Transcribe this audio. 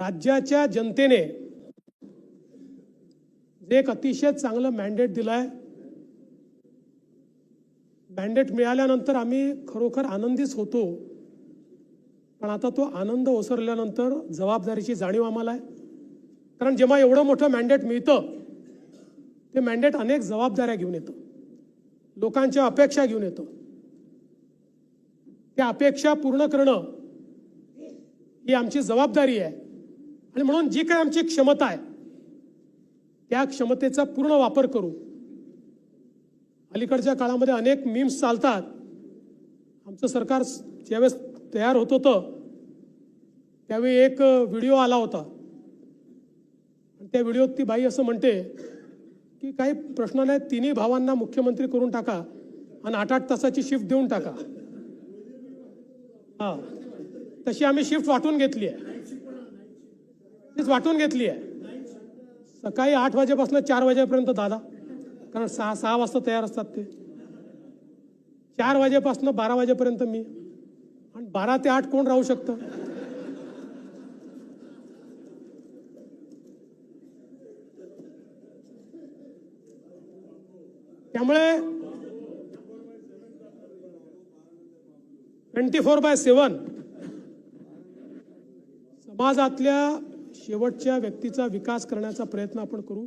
राज्याच्या जनतेने जे एक अतिशय चांगलं मॅन्डेट दिलंय मॅन्डेट मिळाल्यानंतर आम्ही खरोखर आनंदीच होतो. पण आता तो आनंद ओसरल्यानंतर जबाबदारीची जाणीव आम्हाला आहे. कारण जेव्हा एवढं मोठं मॅन्डेट मिळतं ते मॅन्डेट अनेक जबाबदाऱ्या घेऊन येतं. लोकांच्या अपेक्षा घेऊन येतं. त्या अपेक्षा पूर्ण करणं ही आमची जबाबदारी आहे. आणि म्हणून जी काही आमची क्षमता आहे त्या क्षमतेचा पूर्ण वापर करू अलीकडच्या काळामध्ये अनेक मीम्स चालतात. आमचं सरकार ज्यावेळेस तयार होत होतं त्यावेळी एक व्हिडिओ आला होता. आणि त्या व्हिडिओत ती बाई असं म्हणते की काही प्रश्न नाही तिन्ही भावांना मुख्यमंत्री करून टाका आणि आठ आठ तासाची शिफ्ट देऊन टाका. हा. तशी आम्ही शिफ्ट वाटून घेतली आहे. वाटून घेतली आहे. सकाळी आठ वाजेपासून चार वाजेपर्यंत दादा. कारण सहा सहा वाजता तयार असतात ते. चार वाजेपासून बारा वाजेपर्यंत मी. आणि बारा ते आठ कोण राहू शकतं? त्यामुळे ट्वेंटी फोर बाय सेवन समाजातल्या शेवटच्या व्यक्तीचा विकास करण्याचा प्रयत्न आपण करू.